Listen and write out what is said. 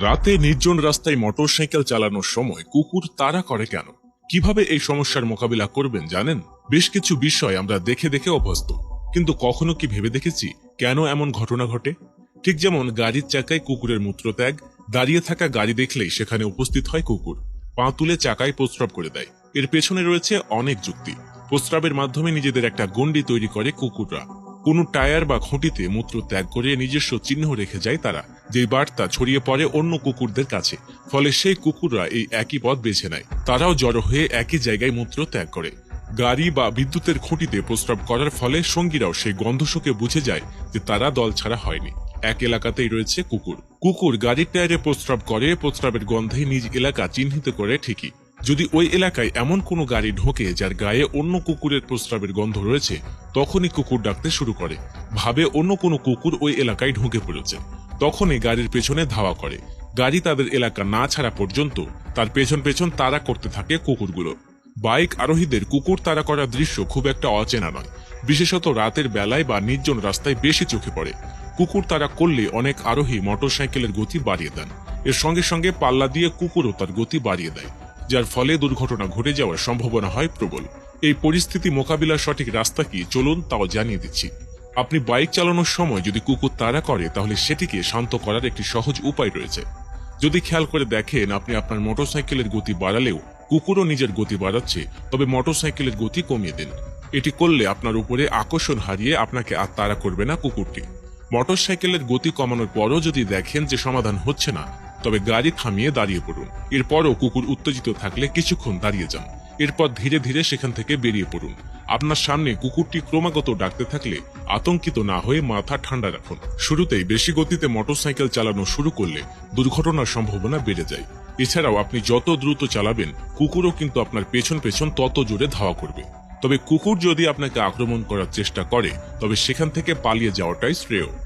রাতে নির্জন রাস্তায় মোটরসাইকেল চালানোর সময় কুকুর তাড়া করে কেন? কীভাবে এই সমস্যার মোকাবিলা করবেন জানেন? বেশ কিছু বিষয় আমরা দেখে দেখে অভ্যস্ত। কিন্তু কখনো কি ভেবে দেখেছি কেন এমন ঘটনা ঘটে? ঠিক যেমন গাড়ির চাকায় কুকুরের মূত্রত্যাগ, দাঁড়িয়ে থাকা গাড়ি দেখলেই সেখানে উপস্থিত হয় কুকুর। পা তুলে চাকায় প্রস্রাব করে দেয়। এর পেছনে রয়েছে অনেক যুক্তি। প্রস্রাবের মাধ্যমে নিজেদের একটা গণ্ডি তৈরি করে কুকুররা। কোনো টায়ার বা খুঁটিতে মূত্র ত্যাগ করে নিজস্ব চিহ্ন রেখে যায় তারা। যে বার্তা ছড়িয়ে পড়ে অন্য কুকুরদের কাছে। ফলে সেই কুকুররা এই একই পথ বেছে নেয়। তারাও জড়ো হয়ে একই জায়গায় মূত্র ত্যাগ করে। গাড়ি বা বিদ্যুতের খুঁটিতে প্রস্রাব করার ফলে সঙ্গীরাও সেই গন্ধশোকে বুঝে যায় যে তারা দল ছাড়া হয়নি। এক এলাকাতেই রয়েছে কুকুর। কুকুর গাড়ির টায়ারে প্রস্রাব করে, প্রস্রাবের গন্ধে নিজ এলাকা চিহ্নিত করে ঠিকই। যদি ওই এলাকায় এমন কোনো গাড়ি ঢোকে যার গায়ে অন্য কুকুরের প্রস্রাবের গন্ধ রয়েছে, তখনই কুকুর ডাকতে শুরু করে। ভাবে অন্য কোনো কুকুর ওই এলাকায় ঢুকে পড়েছে। তখনই গাড়ির পেছনে ধাওয়া করে। গাড়ি তাদের এলাকা না ছাড়া পর্যন্ত তার পেছন পেছন তাড়া করতে থাকে কুকুরগুলো। বাইক আরোহীদের কুকুর তাড়া করার দৃশ্য খুব একটা অচেনা নয়। বিশেষত রাতের বেলায় বা নির্জন রাস্তায় বেশি চোখে পড়ে। কুকুর তারা করলে অনেক আরোহী মোটরসাইকেলের গতি বাড়িয়ে দেন। এর সঙ্গে সঙ্গে পাল্লা দিয়ে কুকুরও তার গতি বাড়িয়ে দেয়, যার ফলে দুর্ঘটনা ঘটে যাওয়ার সম্ভাবনা হয় প্রবল। এই পরিস্থিতি মোকাবিলার সঠিক রাস্তা কি চলুন তাও জানিয়ে দিচ্ছি। আপনি বাইক চালানোর সময় যদি কুকুর তাড়া করে, তাহলে সেটিকে শান্ত করার একটি সহজ উপায় রয়েছে। যদি খেয়াল করে দেখেন, আপনি আপনার মোটরসাইকেলের গতি বাড়ালেও কুকুরও নিজের গতি বাড়াচ্ছে, তবে মোটরসাইকেলের গতি কমিয়ে দিন। এটি করলে আপনার উপরে আকর্ষণ হারিয়ে আপনাকে আর তাড়া করবে না কুকুরটি। মোটরসাইকেলের গতি কমানোর পরও যদি দেখেন যে সমাধান হচ্ছে না, তবে গাড়ি থামিয়ে দাঁড়িয়ে পড়ুন। এরপরও কুকুর উত্তেজিত থাকলে কিছুক্ষণ দাঁড়িয়ে যান। এরপর ধীরে ধীরে সেখান থেকে বেরিয়ে পড়ুন। আপনার সামনে কুকুরটি ক্রমাগত ডাকতে থাকলে আতঙ্কিত না হয়ে মাথা ঠান্ডা রাখুন। শুরুতেই বেশি গতিতে মোটরসাইকেল চালানো শুরু করলে দুর্ঘটনার সম্ভাবনা বেড়ে যায়। এছাড়াও আপনি যত দ্রুত চালাবেন, কুকুরও কিন্তু আপনার পেছন পেছন তত জোরে ধাওয়া করবে। তবে কুকুর যদি আপনাকে আক্রমণ করার চেষ্টা করে, তবে সেখান থেকে পালিয়ে যাওয়াটাই শ্রেয়।